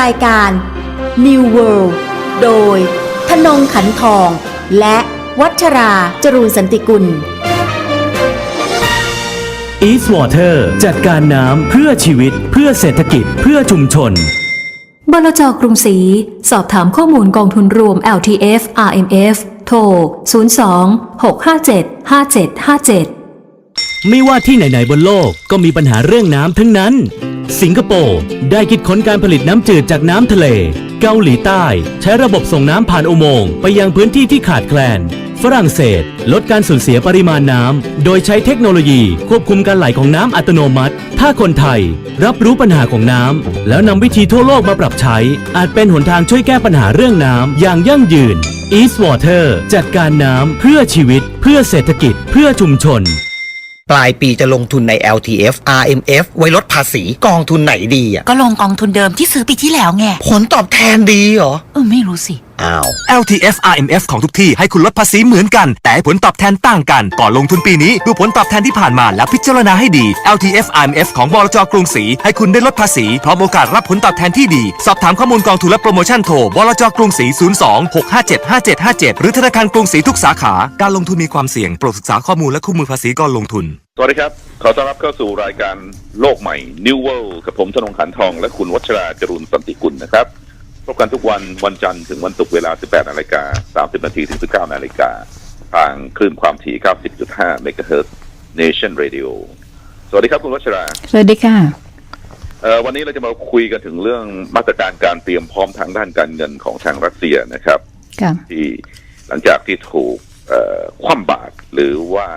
รายการ New World โดยธนงขันทอง และวัชราจรูนสันติกุล East Water จัดการน้ำเพื่อชีวิต เพื่อเศรษฐกิจ เพื่อชุมชน บลจกรุงศรีสอบถามข้อมูลกองทุนรวม LTF RMF โทร 02 657 5757 ไม่ว่าที่ไหน ๆ บนโลกก็มีปัญหาเรื่องน้ำทั้งนั้น สิงคโปร์ได้คิดค้นการผลิตน้ำจืดจากน้ำทะเล เกาหลีใต้ ใช้ระบบส่งน้ำผ่านอุโมงค์ไปยังพื้นที่ที่ขาดแคลน ฝรั่งเศส ลดการสูญเสียปริมาณน้ำ โดยใช้เทคโนโลยีควบคุมการไหลของน้ำอัตโนมัติ ถ้าคนไทย รับรู้ปัญหาของน้ำ แล้วนำวิธีทั่วโลกมาปรับใช้ อาจเป็นหนทางช่วยแก้ปัญหาเรื่องน้ำอย่างยั่งยืน East Water จัดการน้ำเพื่อชีวิต เพื่อเศรษฐกิจ เพื่อชุมชน ปลายปีจะลงทุนใน LTF RMF ไว้ลดภาษีกองทุนไหนดีอะ ก็ลงกองทุนเดิมที่ซื้อปีที่แล้วไง ผลตอบแทนดีเหรอ เออไม่รู้สิ อ้าว LTF RMF ของทุกที่ให้คุณลดภาษีเหมือนกัน แต่ให้ผลตอบแทนต่างกัน ก่อนลงทุนปีนี้ ดูผลตอบแทนที่ผ่านมาแล้วพิจารณาให้ดี LTF RMF ของบลจกรุงศรีให้คุณได้ลดภาษีพร้อมโอกาสรับผลตอบแทนที่ดี สอบถามข้อมูลกองทุนและโปรโมชั่นโทรบลจกรุงศรี 02 657 5757 หรือธนาคารกรุงศรีทุกสาขา การลงทุนมีความเสี่ยงโปรดศึกษาข้อมูลและคู่มือภาษีก่อนลงทุน สวัสดีครับ ขอต้อนรับเข้าสู่รายการโลกใหม่ New World กับผมธนงขันทอง และคุณวัชราจรุนสันติกุลนะครับ พบกันทุกวันวันจันทร์ถึงวันศุกร์เวลา 18 นาฬิกา 30 นาทีถึง 19 นาฬิกา ทางคลื่นความถี่ 90.5 MHz Nation Radio สวัสดีครับคุณวัชรา สวัสดีค่ะเอ่อวันนี้เราจะมาคุยกันถึงเรื่องมาตรการการเตรียมพร้อมทางด้านการเงินของทางรัสเซียนะครับค่ะที่หลังจากที่ถูกเอ่อคว่ำบาตรหรือว่า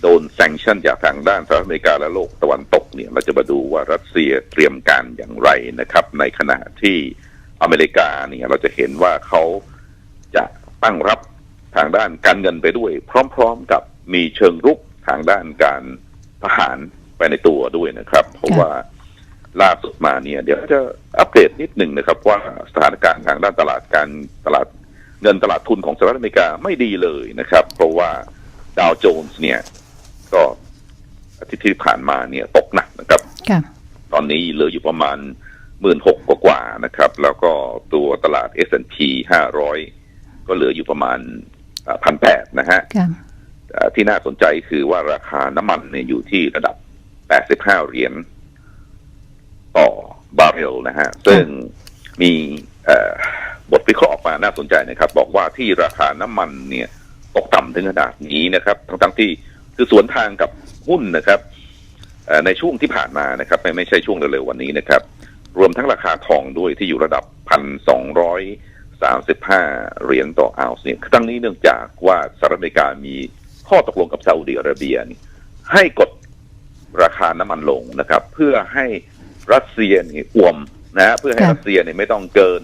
โดนแซงชั่นจากทางด้านสหรัฐอเมริกาและโลกตะวันตกเนี่ยเราจะมาดูว่ารัสเซียเตรียมการอย่างไรนะครับ ในขณะที่ อเมริกาเนี่ยเราจะเห็นว่าเขาจะตั้งรับทางด้านการเงินไปด้วย พร้อมๆกับมีเชิงรุกทางด้านการทหารไปในตัวด้วยนะครับ เพราะว่าล่าสุดมาเนี่ย เดี๋ยวจะอัปเดตนิดหนึ่งนะครับ ว่าสถานการณ์ทางด้านตลาดการตลาดเงินตลาดทุนของสหรัฐอเมริกาไม่ดีเลยนะครับ เพราะว่าดาวโจนส์เนี่ย ก็อาทิตย์ที่ผ่านมาเนี่ยตกหนักนะครับค่ะตอนนี้เหลืออยู่ประมาณ หมื่นหกกว่าๆนะครับ แล้วก็ตัวตลาด S&P 500 ก็เหลืออยู่ประมาณพันแปดนะฮะค่ะเอ่อที่น่าสนใจคือว่าราคาน้ำมันเนี่ยอยู่ที่ระดับ 85 เหรียญต่อบาร์เรลนะฮะ ซึ่งมีเอ่อบทวิเคราะห์ออกมาน่าสนใจนะครับ บอกว่าที่ราคาน้ำมันเนี่ยตกต่ำถึงขนาดนี้นะครับ ทั้งๆที่คือสวนทางกับหุ้นนะครับเอ่อในช่วงที่ผ่านมานะครับ ไม่ไม่ใช่ช่วงเร็วๆวันนี้นะครับ รวมทั้งราคาทองด้วยที่อยู่ระดับพันสองร้อยสามสิบห้าเหรียญต่อออนซ์เนี่ยทั้งนี้เนื่องจากว่าสหรัฐอเมริกามีข้อตกลงกับซาอุดิอาระเบียนี่ให้กดราคาน้ำมันลงนะครับ เพื่อให้รัสเซียนี่อ่วมนะฮะเพื่อให้ครับรัสเซียเนี่ยไม่ต้องเกิน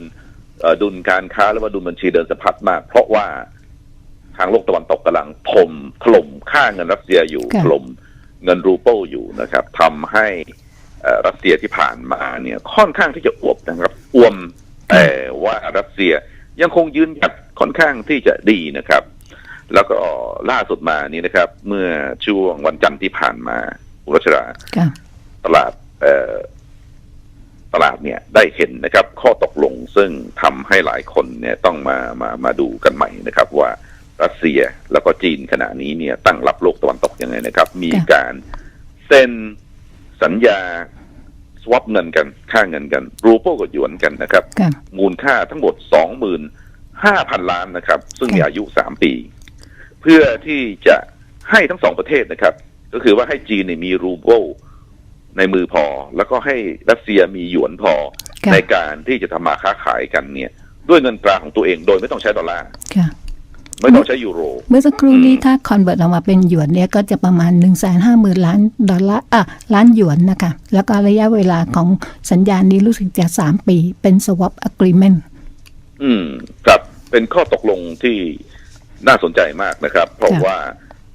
เอ่อดุลการค้าหรือว่าดุลบัญชีเดินสะพัดมาก เพราะว่าทางโลกตะวันตกกำลังถมถล่มค่าเงินรัสเซียอยู่ครับถล่มเงินรูเปิลอยู่นะครับทำให้เอ่อ รัสเซียที่ผ่านมาเนี่ยค่อนข้างที่จะอวบนะครับอวมแต่ว่ารัสเซียยังคงยืนหยัดค่อนข้างที่จะดีนะครับ แล้วก็ล่าสุดมานี้นะครับ เมื่อช่วงวันจันทร์ที่ผ่านมาอุรัชราค่ะตลาดเอ่อตลาดเนี่ยได้เห็นนะครับ ข้อตกลงซึ่งทำให้หลายคนเนี่ยต้องมามามาดูกันใหม่นะครับ ว่ารัสเซียแล้วก็จีนขณะนี้เนี่ยตั้งรับโลกตะวันตกยังไงนะครับ มีค่ะการเซ็น สัญญาสวอปเงินกันค่าเงินกัน รูเปิลกับหยวนกันนะครับค่ะมูลค่าทั้งหมดสองหมื่นห้าพันล้านนะครับ ซึ่งมีค่ะอายุสามปี เพื่อที่จะให้ทั้งสองประเทศนะครับ ก็คือว่าให้จีนเนี่ยมีรูเปิลในมือพอ แล้วก็ให้รัสเซียมีหยวนพอค่ะในการที่จะทำมาค้าขายกันเนี่ย ด้วยเงินตราของตัวเองโดยไม่ต้องใช้ดอลลาร์ค่ะ ไม่ต้องใช้ยูโร เมื่อสักครู่นี้อืมถ้าคอนเวิร์ตออกมาเป็นหยวนเนี่ยก็จะประมาณ1นึ่งแสนห้าหมื่นล้านดอลลาร์อะล้านหยวนนะคะ แล้วก็ระยะเวลาของสัญญาณนี้รู้สึกจะสามปีเป็น swap agreement อืมครับเป็นข้อตกลงที่น่าสนใจมากนะครับ เพราะค่ะว่า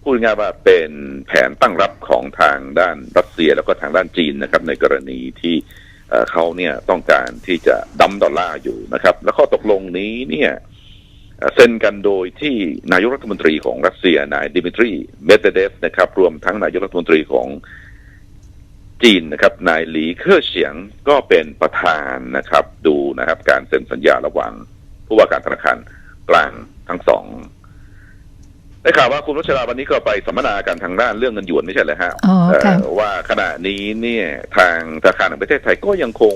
พูดง่ายๆว่าเป็นแผนตั้งรับของทางด้านรัสเซียแล้วก็ทางด้านจีนนะครับ ในกรณีที่เอ่อเขาเนี่ยต้องการที่จะดัมดอลลาร์อยู่นะครับ แล้วข้อตกลงนี้เนี่ย เอ่อเซ็นกันโดยที่นายกรัฐมนตรีของรัสเซียนายดิมิทรีเมดเดฟนะครับ รวมทั้งนายกรัฐมนตรีของจีนนะครับนายหลีเคอร์เฉียงก็เป็นประธานนะครับ ดูนะครับ การเซ็นสัญญาระหว่างผู้ว่าการธนาคารกลางทั้งสองได้ข่าวว่าคุณรัชราวันนี้ก็ไปสัมมนากันทางด้านเรื่องเงินหยวนไม่ใช่เลยฮะอ๋อค่ะเอ่อว่าขณะนี้เนี่ยทางธนาคารแห่งประเทศไทยก็ยังคง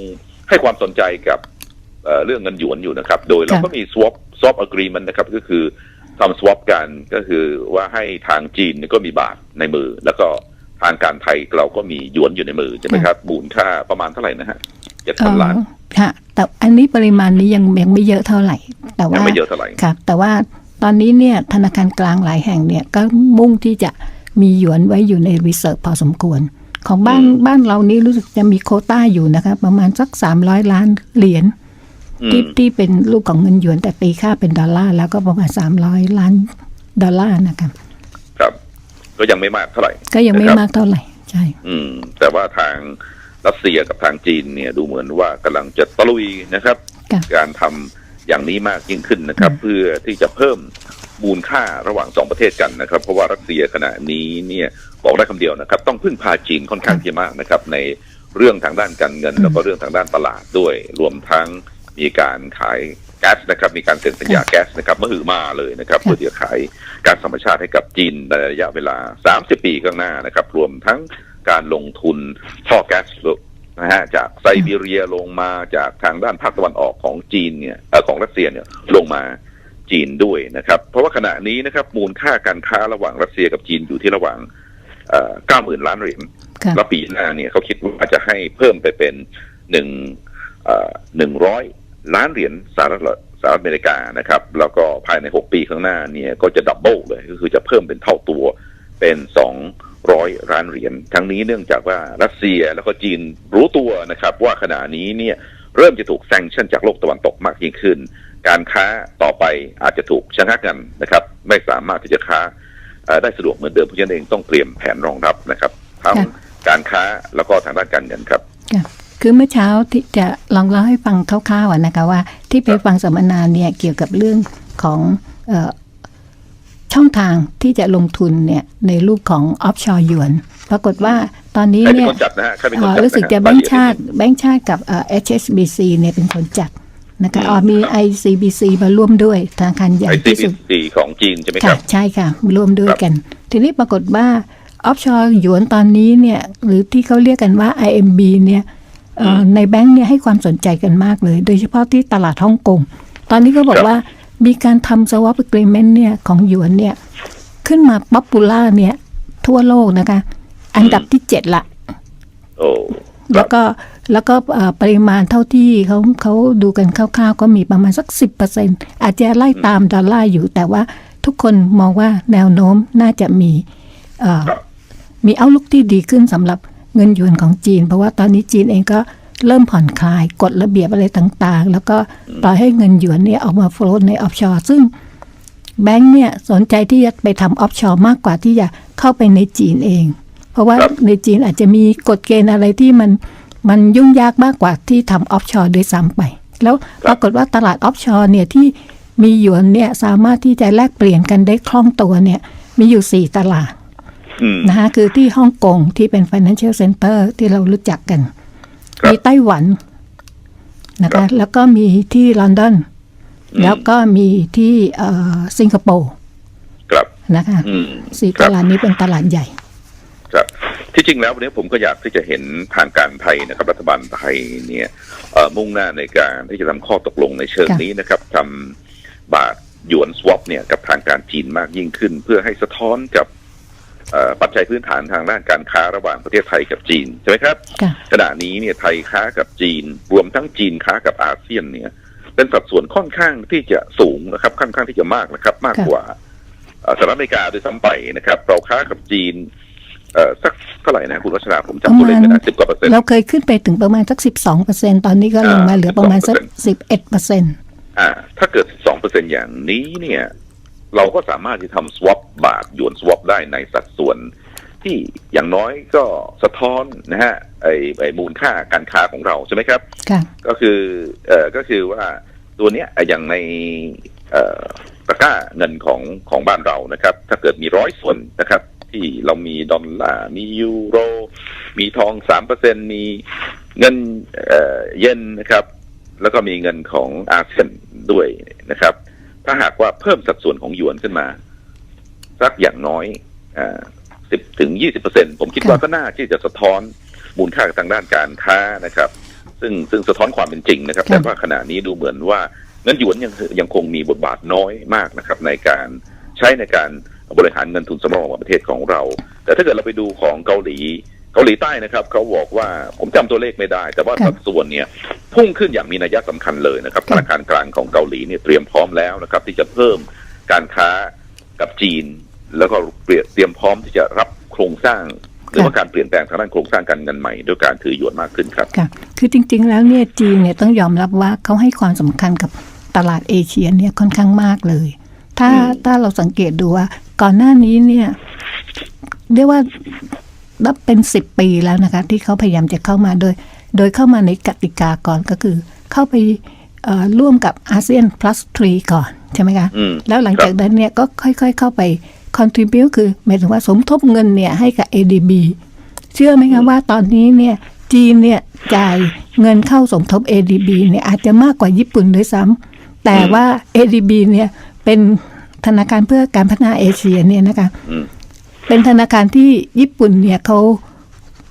ให้ความสนใจกับเอ่อเรื่องเงินหยวนอยู่นะครับ โดยเราก็มี swap swap agreement นะครับก็คือทำ swap กันก็คือว่าให้ทางจีนเนี่ยก็มีบาทในมือ แล้วก็ทางการไทยเราก็มีหยวนอยู่ในมือใช่ไหมครับมูลค่าประมาณเท่าไหร่นะฮะเจ็ดเอ่พันอล้านค่ะ แต่อันนี้ปริมาณนี้ยังยังไม่เยอะเท่าไหร่ แต่ยังว่าไม่เยอะเท่าไหร่ครับแต่ว่าตอนนี้เนี่ยธนาคารกลางหลายแห่งเนี่ยก็มุ่งที่จะมีหยวนไว้อยู่ในรีเซิร์ฟพอสมควร ของบ้านอืมบ้านเรานี้รู้สึกจะมีโควต้าอยู่นะคะประมาณสัก300ล้านเหรียญอื ที่มที่เป็นรูปของเงินหยวนแต่ตีค่าเป็นดอลลาร์แล้วก็ประมาณ300ล้านดอลลาร์นะครับครับ ก็ยังไม่มากเท่าไหร่ ก็ยังไม่นะครับมากเท่าไหร่ใช่ อืม แต่ว่าทางรัสเซียกับทางจีนเนี่ยดูเหมือนว่ากำลังจะตะลุยนะครับค่ะการทำอย่างนี้มากยิ่งขึ้นนะครับ เพื่อที่จะเพิ่มมูลค่าระหว่างสองประเทศกันนะครับ เพราะว่ารัสเซียขณะนี้เนี่ยบอกได้คำเดียวนะครับ ต้องพึ่งพาจีนค่อนข้างที่มากนะครับ ในเรื่องทางด้านการเงินแล้วก็เรื่องทางด้านตลาดด้วย รวมทั้ง มีการขายแก๊สนะครับ มีการเซ็นสัญญาแก๊สนะครับมหือมาเลยนะครับเพื่อที่จะขายก๊าซธรรมชาติให้กับจีนในระยะเวลา 30 ปีข้างหน้านะครับ รวมทั้งการลงทุนท่อแก๊สนะฮะจากไซบีเรียลงมาจากทางด้านภาคตะวันออกของจีนเนี่ยเออของรัสเซียเนี่ยลงมาจีนด้วยนะครับ เพราะว่าขณะนี้นะครับ มูลค่าการค้าระหว่างรัสเซียกับจีนอยู่ที่ระหว่างเก้าหมื่นล้านเหรียญค่ะแล้วปีหน้าเนี่ยเขาคิดว่าจะให้เพิ่มไปเป็นหนึ่งหนึ่งร้อย ล้านเหรียญสหรัฐสหรัฐอเมริกานะครับ แล้วก็ภายในหกปีข้างหน้าเนี่ยก็จะดับเบิลเลยก็คือจะเพิ่มเป็นเท่าตัวเป็นสองร้อยล้านเหรียญทั้งนี้เนื่องจากว่ารัสเซียแล้วก็จีนรู้ตัวนะครับ ว่าขณะนี้เนี่ยเริ่มจะถูกแซงชั่นจากโลกตะวันตกมากยิ่งขึ้น การค้าต่อไปอาจจะถูกชะงักกันนะครับ ไม่สามารถที่จะค้าได้สะดวกเหมือนเดิมเพราะฉะนั้นเองต้องเตรียมแผนรองรับนะครับทั้งการค้าแล้วก็ทางด้านการเงินครับ ค่ะคือเมื่อเช้าที่จะลองเล่าให้ฟังคร่าวๆอะนะคะว่า ที่ไปฟังสัมมนาเนี่ยเกี่ยวกับเรื่องของเออช่องทางที่จะลงทุนเนี่ยในรูปของออฟชอร์หยวนปรากฏว่าตอนนี้ใครเป็นเนี่ยคนจัดนะฮะใครเป็นคนเอ่อจัดรู้สึกจะนฮแบงก์ชาติแบงก์ชาติกับเอ่อ HSBC เนี่ยเป็นคนจัดนะคะอ๋อมี ICBC มาร่วมด้วยธนาคารใหญ่ไอซีที่สุดบีของจีนใช่ไหมคค่ะรับใช่ค่ะร่วมด้วยครับกัน ทีนี้ปรากฏว่าออฟชอร์หยวนตอนนี้เนี่ยหรือที่เขาเรียกกันว่า IMB เนี่ยเอ่อ ในแบงก์เนี่ยให้ความสนใจกันมากเลย โดยเฉพาะที่ตลาดฮ่องกง ตอนนี้ก็บอกว่ามีการทำ swap agreement เนี่ยของหยวนเนี่ยขึ้นมาป๊อปปูล่าเนี่ย ทั่วโลกนะคะ อันดับที่เจ็ดละโอ้คแล้รับวก็แล้วก็เอ่อปริมาณเท่าที่เขาเขาดูกันคร่าวๆ ก็มีประมาณสักสิบเปอร์เซ็นอาจจะไล่ตามดอลลาร์อยู่ แต่ว่าทุกคนมองว่าแนวโน้มน่าจะมีเอ่อมีเอาลุกที่ดีขึ้นสำหรับ เงินหยวนของจีน เพราะว่าตอนนี้จีนเองก็เริ่มผ่อนคลายกฎระเบียบอะไรต่างๆ แล้วก็ปล่อยให้เงินหยวนเนี่ยออกมาโฟลในออฟชอร์ซึ่งแบงก์เนี่ยสนใจที่จะไปทำออฟชอร์มากกว่าที่จะเข้าไปในจีนเอง เพราะว่าในจีนอาจจะมีกฎเกณฑ์อะไรที่มันมันยุ่งยากมากกว่าที่ทำออฟชอร์ด้วยซ้ำไป แล้วปรากฏว่าตลาดออฟชอร์เนี่ยที่มีหยวนเนี่ยสามารถที่จะแลกเปลี่ยนกันได้คล่องตัวเนี่ยมีอยู่ 4 ตลาด นะคะคือที่ฮ่องกงที่เป็น Financial Center ที่เรารู้จักกันครับมีไต้หวันนะครัคะบแล้วก็มีที่ลอนดอนอืมแล้วก็มีที่เอ่อสิงคโปร์ครับนะคะอืมสี่ครัตบลาดนี้เป็นตลาดใหญ่ ครับ ที่จริงแล้ววันนี้ผมก็อยากที่จะเห็นทางการไทยนะครับ รัฐบาลไทยเนี่ยเอ่อมุ่งหน้าในการที่จะทำข้อตกลงในเชิงค่ะนี้นะครับทำบาทหยวนสวอปเนี่ยกับทางการจีนมากยิ่งขึ้น เพื่อให้สะท้อนกับเอ่อ ปัจจัยพื้นฐานทางด้านการค้าระหว่างประเทศไทยกับจีนใช่ไหมครับค่ะขณะนี้เนี่ยไทยค้ากับจีน รวมทั้งจีนค้ากับอาเซียนเนี่ย เป็นสัดส่วนค่อนข้างที่จะสูงนะครับ ค่อนข้างที่จะมากนะครับ มากค่ะกว่าเอ่อสหรัฐอเมริกาด้วยซ้ำไปนะครับเราค้ากับจีนเอ่อสักเท่าไหร่นะคุณวัชราผมจำตัวเลขไม่ได้สิบกว่าเปอร์เซ็นต์เราเคยขึ้นไปถึงประมาณสักสิบสองเปอร์เซ็นตอนนี้ก็ลงมาอ่าเหลือประมาณสัก12%สิบเอ็ดเปอร์เซ็นอ่าถ้าเกิดสองเปอร์เซ็นอย่างนี้เนี่ย เราก็สามารถที่ทำ swap บาทหยวน swap ได้ในสัดส่วนที่อย่างน้อยก็สะท้อนนะฮะไอไอมูลค่าการค้าของเราใช่ไหมครับค่ะก็คือเอ่อก็คือว่าตัวเนี้ยอย่างในเอ่อตะกร้าเงินของของบ้านเรานะครับ ถ้าเกิดมีร้อยส่วนนะครับ ที่เรามีดอลลาร์มียูโร มีทองสามเปอร์เซ็นมีเงินเอ่อเยนนะครับ แล้วก็มีเงินของอาเซียนด้วยนะครับ ถ้าหากว่าเพิ่มสัดส่วนของหยวนขึ้นมา สักอย่างน้อยสิบถึงยี่สิบเปอร์เซ็นผมคิดว่าค่ะก็น่าที่จะสะท้อนมูลค่าทางด้านการค้านะครับ ซึ่งซึ่งสะท้อนความเป็นจริงนะครับค่ะแต่ว่าขณะนี้ดูเหมือนว่าเงินหยวนยังยังคงมีบทบาทน้อยมากนะครับ ในการใช้ในการบริหารเงินทุนสำรองของประเทศของเรา แต่ถ้าเกิดเราไปดูของเกาหลี เกาหลีใต้นะครับเขาบอกว่าผมจำตัวเลขไม่ได้ แต่ว่าค่ะสัดส่วนเนี่ยพุ่งขึ้นอย่างมีนัยสำคัญเลยนะครับธค่ะนาคารกลางของเกาหลีเนี่ยเตรียมพร้อมแล้วนะครับ ที่จะเพิ่มการค้ากับจีน แล้วก็เตรียมเตรียมพร้อมที่จะรับโครงสร้างหรือว่าการเปลี่ยนแปลงทางด้านโครงสร้างการเงินใหม่ด้วยการถือหยวนมากขึ้นครับค่ะคือจริง ๆ แล้วเนี่ยจีนเนี่ยต้องยอมรับว่าเขาให้ความสำคัญกับตลาดเอเชียเนี่ยค่อนข้างมากเลย ถ้าอืมถ้าเราสังเกตดูว่าก่อนหน้านี้เนี่ยเรียกว่า นับเป็นสิบปีแล้วนะคะ ที่เขาพยายามจะเข้ามาโดย โดยเข้ามาในกติกาก่อนก็คือ เข้าไปเอ่อร่วมกับอาเซียน plus 3 ก่อน ใช่ไหมคะอืมแล้วหลังจากนั้นเนี่ยก็ค่อยๆ เข้าไป contribute คือหมายถึงว่าสมทบเงินเนี่ยให้กับ ADB เชื่อไหมคะว่าตอนนี้เนี่ยจีนเนี่ยจ่ายเงินเข้าสมทบ ADB เนี่ยอาจจะมากกว่าญี่ปุ่นด้วยซ้ำแต่ว่า ADB เนี่ยเป็นธนาคารเพื่อการพัฒนาเอเชียเนี่ยนะคะอืม เป็นธนาคารที่ญี่ปุ่นเนี่ยเขา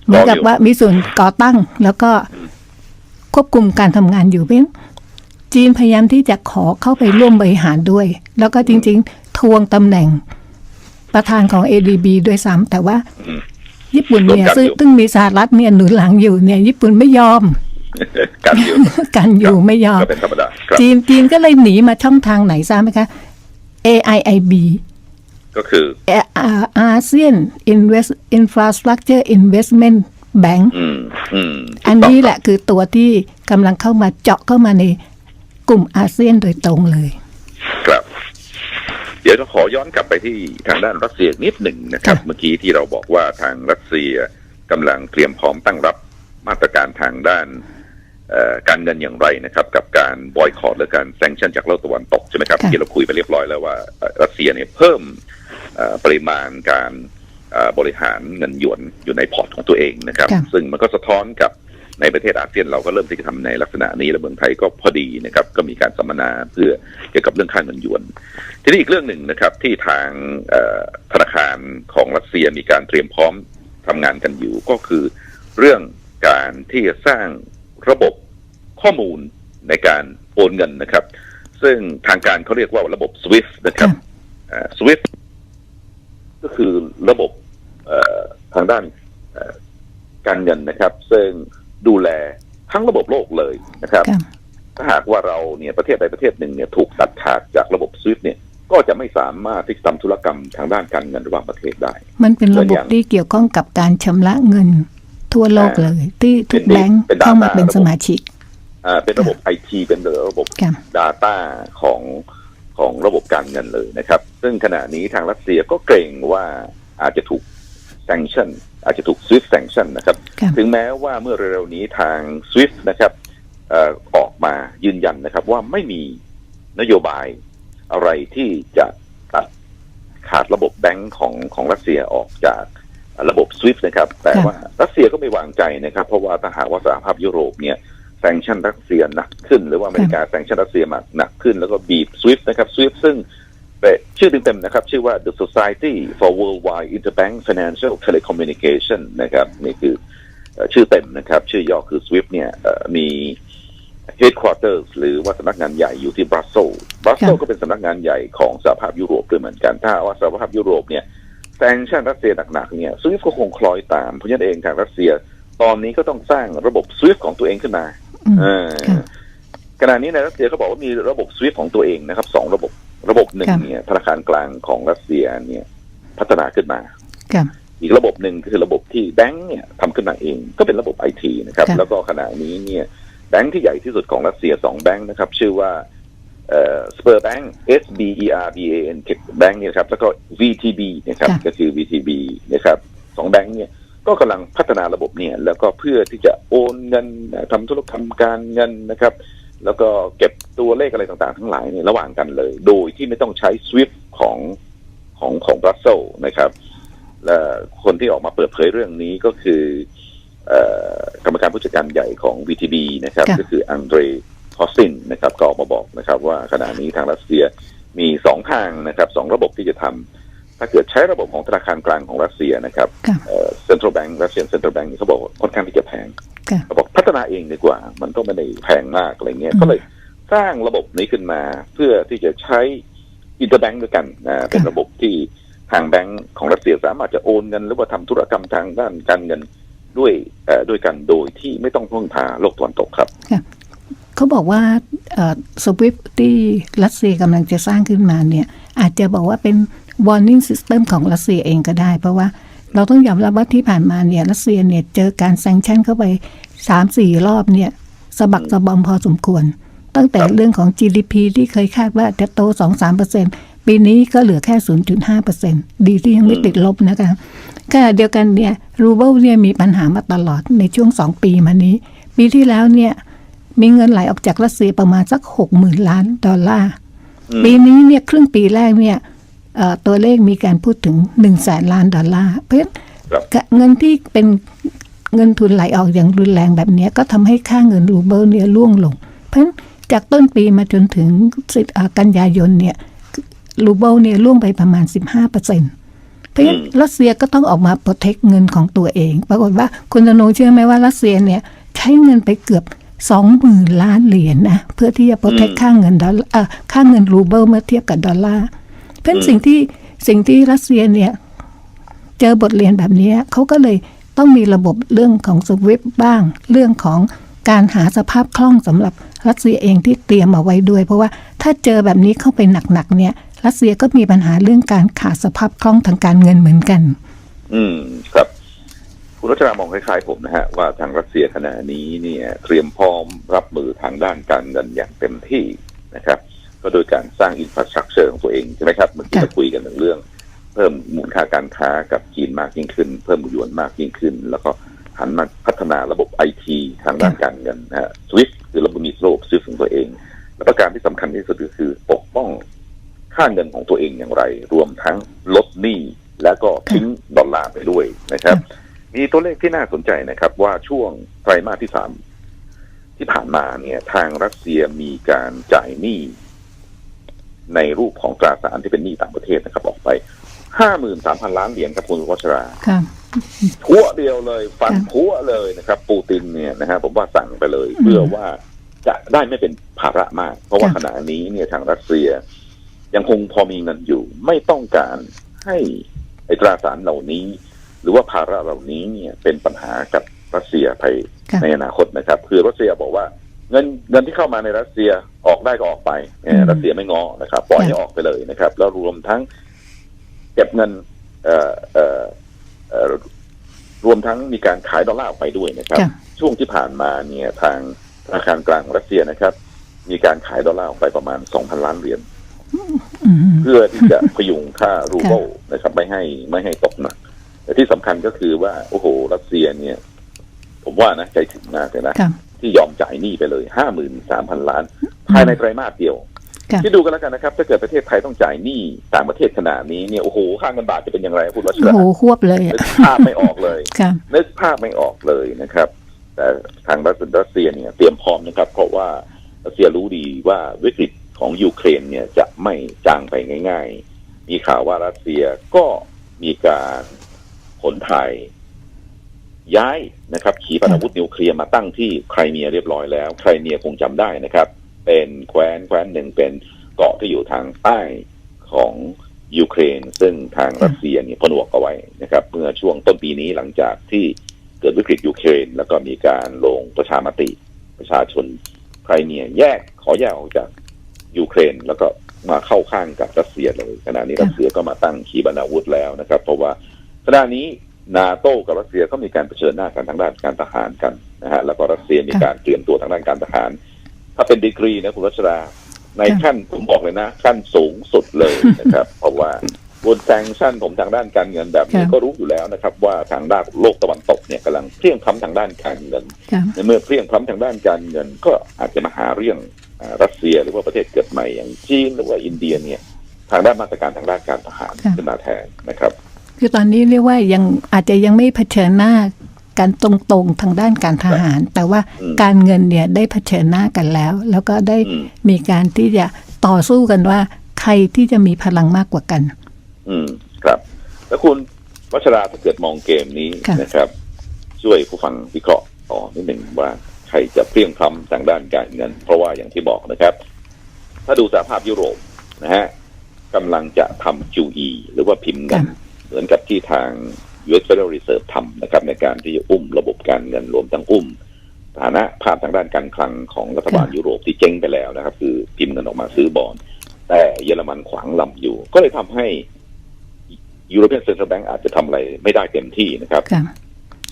เหมือนกับว่ามีส่วนก่อตั้ง แล้วก็ควบคุมการทำงานอยู่เพราะฉะนั้นจีนพยายามที่จะขอเข้าไปร่วมบริหารด้วย แล้วก็จริง ๆ ทวงตำแหน่งประธานของ ADB ด้วยซ้ำแต่ว่าอืมญี่ปุ่นเนี่ยร่วมกันซึ่งอยู่ซึ่งมีสหรัฐเนี่ยหนุนหลังอยู่เนี่ย ญี่ปุ่นไม่ยอมการอยู่กันอยู่ไม่ยอมก็เป็นธรรมดาครับจีนจีนก็เลยหนีมาช่องทางไหนทราบไหมคะ AIIB ก็คืออาเซียน Invest Infrastructure Investment Bank อืมอืมอันนี้แหละคือตัวที่กำลังเข้ามาเจาะเข้ามาในกลุ่มอาเซียนโดยตรงเลย ครับ เดี๋ยวจะขอย้อนกลับไปที่ทางด้านรัสเซียนิดหนึ่งนะครับค่ะเมื่อกี้ที่เราบอกว่าทางรัสเซียกำลังเตรียมพร้อมตั้งรับมาตรการทางด้านเอ่อการเงินอย่างไรนะครับ กับการบอยคอรหรือการแซงชั่นจากโลกตะวันตกใช่ไหมครับค่ะที่เราคุยไปเรียบร้อยแล้วว่าเอ่อรัสเซียเนี่ยเพิ่มเอ่อ ปริมาณการเอ่อบริหารเงินหยวนอยู่ในพอร์ตของตัวเองนะครับค่ะซึ่งมันก็สะท้อนกับในประเทศอาเซียนเราก็เริ่มที่จะทำในลักษณะนี้ และเมืองไทยก็พอดีนะครับ ก็มีการสัมมนาเพื่อเกี่ยวกับเรื่องค่าเงินหยวน ทีนี้อีกเรื่องหนึ่งนะครับ ที่ทางเอ่อธนาคารของรัสเซียมีการเตรียมพร้อมทำงานกันอยู่ก็คือ เรื่องการที่จะสร้างระบบข้อมูลในการโอนเงินนะครับ ซึ่งทางการเขาเรียกว่าระบบ SWIFT นะครับค่ะเอ่อ SWIFT ก็คือระบบเอ่อทางด้านเอ่อการเงินนะครับ ซึ่งดูแลทั้งระบบโลกเลยนะครับค่ะถ้าหากว่าเราเนี่ยประเทศใดประเทศหนึ่งเนี่ยถูกตัดขาดจากระบบ SWIFT เนี่ยก็จะไม่สามารถที่จะทำธุรกรรมทางด้านการเงินระหว่างประเทศได้ มันเป็นระบบส่วนอย่างที่เกี่ยวข้องกับการชำระเงินทั่วโลกเลย ที่ทุกเป็นแบงก์เป็น data เข้ามาเป็นสมาชิก อ่าเป็นระบบไอทีเป็นระบบค่ะ Data ของ ของระบบการเงินเลยนะครับ ซึ่งขณะนี้ทางรัสเซียก็เกรงว่าอาจจะถูก sanction อาจจะถูก SWIFT sanction นะครับค่ะถึงแม้ว่าเมื่อเร็วๆนี้ทาง SWIFT นะครับเอ่อออกมายืนยันนะครับ ว่าไม่มีนโยบายอะไรที่จะตัดขาดระบบแบงก์ของของรัสเซียออกจากระบบ SWIFT นะครับ แต่ค่ะว่ารัสเซียก็ไม่วางใจนะครับ เพราะว่าถ้าหากว่าสหภาพยุโรปเนี่ย แซงชั่นรัสเซียหนักขึ้น หรือว่าอเมริกาแซงชั่นรัสเซียมากหนักขึ้น แล้วก็บีบ SWIFT นะครับ SWIFT ซึ่งเป็นชื่อเต็มๆนะครับ ชื่อว่า The Society for Worldwide Interbank Financial Telecommunication นะครับนี่คือเอ่อชื่อเต็มนะครับ ชื่อย่อคือ SWIFT เนี่ยเอ่อมี headquarters หรือว่าสำนักงานใหญ่อยู่ที่บรัสเซลส์บรัสเซลส์ก็เป็นสำนักงานใหญ่ของสหภาพยุโรปด้วยเหมือนกัน ถ้าว่าสหภาพยุโรปเนี่ยแซงชั่นรัสเซียหนักๆเนี่ย SWIFT ก็คงคล้อยตาม เพราะฉะนั้นเองทางรัสเซีย ตอนนี้ก็ต้องสร้างระบบ SWIFT ของตัวเองขึ้นมาอืมเออค่ะ ขณะนี้ในรัสเซียเขาบอกว่ามีระบบ SWIFT ของตัวเองนะครับสองระบบระบบหนึ่งค่ะเนี่ยธนาคารกลางของรัสเซียเนี่ยพัฒนาขึ้นมาค่ะอีกระบบหนึ่งคือระบบที่แบงก์เนี่ยทำขึ้นมาเอง ก็เป็นระบบไอทีนะครับค่ะแล้วก็ขณะนี้เนี่ยแบงก์ที่ใหญ่ที่สุดของรัสเซียสองแบงก์นะครับ ชื่อว่าเอ่อสเปอร์แบงก์ S B E R B A N แบงก์เนี่ยนะครับแล้วก็ VTB นะครับค่ะก็คือ VTB นะครับสองแบงก์เนี่ย ก็กำลังพัฒนาระบบเนี่ย แล้วก็เพื่อที่จะโอนเงินทำธุรกรรมการเงินนะครับ แล้วก็เก็บตัวเลขอะไรต่างๆ ทั้งหลายเนี่ยระหว่างกันเลย โดยที่ไม่ต้องใช้ SWIFT ของของของบรัสเซลนะครับ และคนที่ออกมาเปิดเผยเรื่องนี้ก็คือเอ่อกรรมการผู้จัดการใหญ่ของ VTB นะครับค่ะก็คืออังเดรทอสซินนะครับก็ออกมาบอกนะครับ ว่าขณะนี้ทางรัสเซียมีสองทางนะครับสองระบบที่จะทำ ถ้าเกิดใช้ระบบของธนาคารกลางของรัสเซียนะครับค่ะเซ็นทรัลแบงก์รัสเซียเซ็นทรัลแบงก์เขาบอกว่าค่อนข้างที่จะแพงค่ะเขาบอกพัฒนาเองดีกว่า มันก็ไม่ได้แพงมากอะไรเงี้ยอืมก็เลยสร้างระบบนี้ขึ้นมาเพื่อที่จะใช้อินเตอร์แบงก์ด้วยกันนะเป็นระบบที่ทางแบงก์ของรัสเซียสามารถจะโอนเงินหรือว่าทำธุรกรรมทางด้านการเงินด้วยเอ่อด้วยกันโดยที่ไม่ต้องพึ่งพาโลกตะวันตกครับเขาบอกว่าสวิฟที่รัสเซียกำลังจะสร้างขึ้นมาเนี่ย อาจจะบอกว่าเป็น warning system ของรัสเซียเองก็ได้ เพราะว่าเราต้องยอมรับว่าที่ผ่านมาเนี่ยรัสเซียเนี่ยเจอการแซงชั่นเข้าไปสามสี่รอบเนี่ยสะบักสะบอมพอสมควร ตั้งแต่เรื่องของ GDP ที่เคยคาดว่าจะโต 2-3%ปีนี้ก็เหลือแค่ 0.5%ดีที่ยังไม่ติดลบนะคะขณะเดียวกันเนี่ยรูเบิลเนี่ยมีปัญหามาตลอดในช่วง 2 ปีมานี้ ปีที่แล้วเนี่ยมีเงินไหลออกจากรัสเซียประมาณสักหกหมื่นล้านดอลลาร์อืมปีนี้เนี่ยครึ่งปีแรกเนี่ยเอ่อ ตัวเลขมีการพูดถึงหนึ่งแสนล้านดอลลาร์เพราะฉะนั้นครับเงินที่เป็นเงินทุนไหลออกอย่างรุนแรงแบบเนี้ยก็ทำให้ค่าเงินรูเบิลเนี่ยร่วงลง เพราะฉะนั้นจากต้นปีมาจนถึงสิบอ่ากันยายนเนี่ยรูเบิลเนี่ยร่วงไปประมาณ 15เปอร์เซ็นต์เพราะฉะนั้นรัสเซียก็ต้องออกมาโปรเทคเงินของตัวเอง ปรากฏว่าคุณธนงเชื่อไหมว่ารัสเซียเนี่ยใช้เงินไปเกือบสองหมื่นล้านเหรียญนะเพื่อที่จะโปรเทคค่าเงินดอลลาร์เอ่อค่าเงินรูเบิลเมื่อเทียบกับดอลลาร์ เพราะฉะนั้นสิ่งที่สิ่งที่รัสเซียเนี่ย เจอบทเรียนแบบนี้เขาก็เลยต้องมีระบบเรื่องของสวิฟบ้าง เรื่องของการหาสภาพคล่องสำหรับรัสเซียเองที่เตรียมเอาไว้ด้วย เพราะว่าถ้าเจอแบบนี้เข้าไปหนักๆเนี่ย รัสเซียก็มีปัญหาเรื่องการขาดสภาพคล่องทางการเงินเหมือนกัน อืมครับคุณรัชนามองคล้ายๆผมนะฮะว่าทางรัสเซียขณะนี้เนี่ย เตรียมพร้อมรับมือทางด้านการเงินอย่างเต็มที่นะครับ ก็โดยการสร้างอินฟราสตรักเจอของตัวเองใช่ไหมครับเมื่อกี้ค่ะเราคุยกันถึงเรื่อง เพิ่มมูลค่าการค้ากับจีนมากยิ่งขึ้น เพิ่มหยวนมากยิ่งขึ้น แล้วก็หันมาพัฒนาระบบไอทีทางด้านการเงินนะฮะสวิฟคือระบบมีระบบสวิฟของตัวเอง แล้วก็การที่สำคัญที่สุดก็คือปกป้องค่าเงินของตัวเองอย่างไร รวมทั้งลดหนี้แล้วก็ทิ้งดอลลาร์ไปด้วยนะครับ มีตัวเลขที่น่าสนใจนะครับ ว่าช่วงไตรมาสที่สามที่ผ่านมาเนี่ย ทางรัสเซียมีการจ่ายหนี้ ในรูปของตราสารที่เป็นหนี้ต่างประเทศนะครับออกไปห้าหมื่นสามพันล้านเหรียญครับคุณวัชราค่ะพัวเดียวเลยฟันค่ะพัวเลยนะครับ ปูตินเนี่ยนะฮะผมว่าสั่งไปเลยอืมเพื่อว่าจะได้ไม่เป็นภาระมาก เพราะว่าค่ะขณะนี้เนี่ยทางรัสเซีย ยังคงพอมีเงินอยู่ ไม่ต้องการให้ไอ้ตราสารเหล่านี้ หรือว่าภาระเหล่านี้เนี่ยเป็นปัญหากับรัสเซียไปค่ะในอนาคตนะครับ คือรัสเซียบอกว่า เงินเงินที่เข้ามาในรัสเซียออกได้ก็ออกไปเอ่ออืมรัสเซียไม่ง้อนะครับ ปล่อยให้ค่ะออกไปเลยนะครับ แล้วรวมทั้งเก็บเงินเอ่อเอ่อเอ่อรวมทั้งมีการขายดอลลาร์ออกไปด้วยนะครับค่ะช่วงที่ผ่านมาเนี่ยทางธนาคารกลางรัสเซียนะครับ มีการขายดอลลาร์ออกไปประมาณ2,000ล้านเหรียญอืมเพื่อที่จะพยุงค่ารูเบิลนะครับ ไม่ให้ไม่ให้ตกหนักแต่ที่สำคัญก็คือว่า โอ้โห รัสเซียเนี่ย ผมว่านะใจถึงมากเลยนะค่ะ ที่ยอมจ่ายหนี้ไปเลยห้าหมื่นสามพันล้าน ภายในไตรมาสเดียวค่ะที่ดูกันแล้วกันนะครับ ถ้าเกิดประเทศไทยต้องจ่ายหนี้ต่างประเทศขนาดนี้เนี่ยโอ้โหค่าเงินบาทจะเป็นอย่างไรพูดรัชโอ้ดาโหควบเลยนึอะกภาพไม่ออกเลยค่ะนึกภาพไม่ออกเลยนะครับ แต่ทางรัสเซียเนี่ยเตรียมพร้อมนะครับ เพราะว่ารัสเซียรู้ดีว่าวิกฤตของยูเครนเนี่ยจะไม่จางไปง่าย ๆ มีข่าวว่ารัสเซียก็มีการขนถ่าย ย้ายนะครับ ขีปนาวุธนิวเคลียร์มาตั้งที่ไครเมียเรียบร้อยแล้วไครเมียคงจำได้นะครับ เป็นแคว้นแคว้นหนึ่งเป็นเกาะที่อยู่ทางใต้ของยูเครน ซึ่งทางรัสเซียเนี่ยผนวกเอาไว้นะครับ เมื่อช่วงต้นปีนี้หลังจากที่เกิดวิกฤตยูเครน แล้วก็มีการลงประชามติประชาชนไครเมียแยกขอแยกออกจากยูเครนแล้วก็มาเข้าข้างกับรัสเซียเลยขณะนี้รัสเซียก็มาตั้งขีปนาวุธแล้วนะครับ เพราะว่าขณะนี้ นาโต้กับรัสเซียก็มีการเผชิญหน้ากันทางด้านการทหารกันนะฮะแล้วก็รัสเซียมีการเตรียมตัวทางด้านการทหาร ถ้าเป็นดีกรีนะคุณรัชดาในขั้นผมบอกเลยนะขั้นสูงสุดเลยนะครับเพราะว่าบนแซงชั่นผมทางด้านการเงินแบบนี้ค่ะก็รู้อยู่แล้วนะครับ ว่าทางด้านโลกตะวันตกเนี่ยกำลังเพลียงพล้ำทางด้านการเงินค่ะในเมื่อเพลียงพล้ำทางด้านการเงิน ก็อาจจะมาหาเรื่องอ่ารัสเซียหรือว่าประเทศเกิดใหม่อย่างจีนหรือว่าอินเดียเนี่ยทางด้านมาตรการทางด้านการทหารค่ะขึ้นมาแทนนะครับ คือตอนนี้เรียกว่ายังอาจจะยังไม่เผชิญหน้ากันตรงๆทางด้านการทหาร แต่ว่าอืมการเงินเนี่ยได้เผชิญหน้ากันแล้ว แล้วก็ได้อืมมีการที่จะต่อสู้กันว่า ใครที่จะมีพลังมากกว่ากัน อืมครับ แล้วคุณวัชราถ้าเกิดมองเกมนี้ค่ะนะครับ ช่วยผู้ฟังวิเคราะห์ต่อนิดหนึ่งว่าใครจะเพลียงพล้ำทางด้านการเงิน เพราะว่าอย่างที่บอกนะครับ ถ้าดูสหภาพยุโรปนะฮะกำลังจะทำ QE หรือว่าพิมพ์เงินค่ะ เหมือนกับที่ทาง US Federal Reserve ทำนะครับ ในการที่จะอุ้มระบบการเงินรวมทั้งอุ้มฐานะภาพทางด้านการคลังของรัฐบาลยุโรปที่เจ๊งไปแล้วนะครับ คือพิมพ์เงินออกมาซื้อบอลแต่เยอรมันขวางลำอยู่ ก็เลยทำให้ European Central Bank อาจจะทำอะไรไม่ได้เต็มที่นะครับค่ะ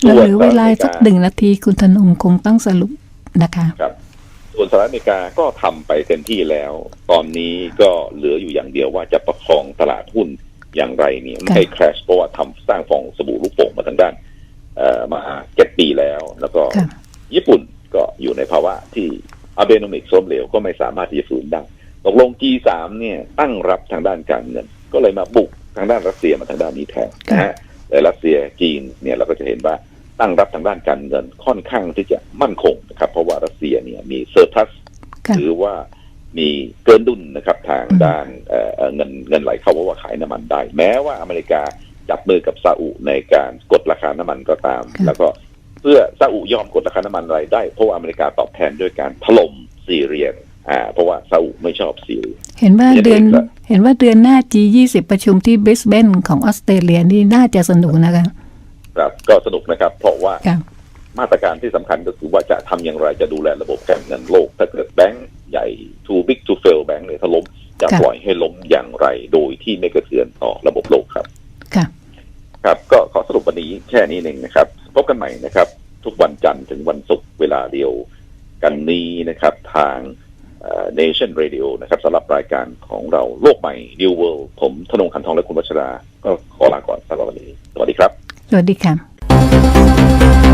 ส่เราวนเหลือเวลาสหรัฐอเมริกาสักหนึ่งนาทีคุณธนงคงต้องสรุปนะคะครับส่วนสหรัฐอเมริกาก็ทำไปเต็มที่แล้ว ตอนนี้ก็เหลืออยู่อย่างเดียวว่าจะประคองตลาดหุ้น อย่างไรเนี่ยไม่ให้คราชเพราะว่าทำสร้างฟองสบู่ลูกโป่งมาทางด้านเอ่อมาเจ็ดปีแล้ว แล้วก็ค่ะญี่ปุ่นก็อยู่ในภาวะที่อาเบโนมิกส้มเหลวก็ไม่สามารถที่จะฝืนได้ตกลง G3 เนี่ยตั้งรับทางด้านการเงิน ก็เลยมาบุกทางด้านรัสเซียมาทางด้านนี้แทนนะฮะแต่รัสเซียจีนเนี่ยเราก็จะเห็นว่าตั้งรับทางด้านการเงินค่อนข้างที่จะมั่นคงนะครับ เพราะว่ารัสเซียเนี่ยมีเซอร์พลัสค่ะหรือว่า มีเกินดุลนะครับทางอืมด้านเอ่อเอ่อเงินเงินไหลเข้าเพราะว่าขายน้ำมันได้ แม้ว่าอเมริกาจับมือกับซาอุในการกดราคาน้ำมันก็ตาม แล้วก็เพื่อซาอุยอมกดราคาน้ำมันอะไรได้เพราะว่าอเมริกาตอบแทนด้วยการถล่มซีเรียอ่าเพราะว่าซาอุไม่ชอบซีเรียเห็นว่าเดี๋ยวเดือนเดี๋ยวเห็นว่าเดือนหน้า G20 ประชุมที่บริสเบนของออสเตรเลียนี่น่าจะสนุกนะคะครับก็สนุกนะครับ เพราะว่าค่ะมาตรการที่สำคัญก็คือว่าจะทำอย่างไรจะดูแลระบบการเงินโลก ถ้าเกิดแบงก์ ใหญ่ too big to fail แบงก์เนี่ยถ้าล้มจะค่ะปล่อยให้ล้มอย่างไร โดยที่ไม่กระเทือนต่อระบบโลกครับ ค่ะ ครับ ก็ขอสรุปวันนี้แค่นี้เองนะครับ พบกันใหม่นะครับ ทุกวันจันทร์ถึงวันศุกร์เวลาเดียวกันนี้นะครับ ทางเอ่อ Nation Radio นะครับสำหรับรายการของเราโลกใหม่ New World ผมธนงคันทองและคุณวัชรา ก็ขอลาก่อนสำหรับวันนี้ สวัสดีครับ สวัสดีค่ะ